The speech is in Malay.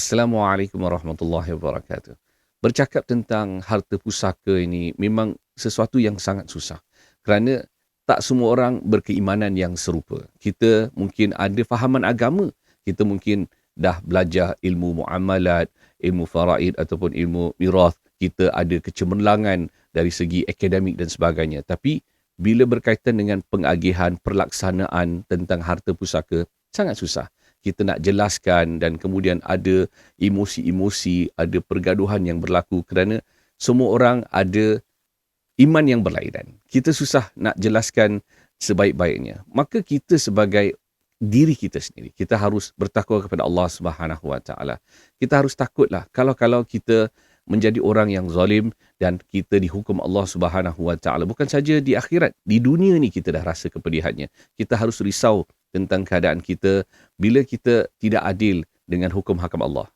Assalamualaikum warahmatullahi wabarakatuh. Bercakap tentang harta pusaka ini memang sesuatu yang sangat susah. Kerana tak semua orang berkeimanan yang serupa. Kita mungkin ada fahaman agama. Kita mungkin dah belajar ilmu muamalat, ilmu faraid ataupun ilmu mirath. Kita ada kecemerlangan dari segi akademik dan sebagainya. Tapi bila berkaitan dengan pengagihan pelaksanaan tentang harta pusaka, sangat susah kita nak jelaskan dan kemudian ada emosi-emosi, ada pergaduhan yang berlaku kerana semua orang ada iman yang berlainan. Kita susah nak jelaskan sebaik-baiknya. Maka kita sebagai diri kita sendiri, kita harus bertakwa kepada Allah Subhanahu Wa Taala. Kita harus takutlah kalau-kalau kita menjadi orang yang zalim dan kita dihukum Allah Subhanahu Wa Taala. Bukan saja di akhirat, di dunia ni kita dah rasa kepedihannya. Kita harus risau tentang keadaan kita bila kita tidak adil dengan hukum hakam Allah.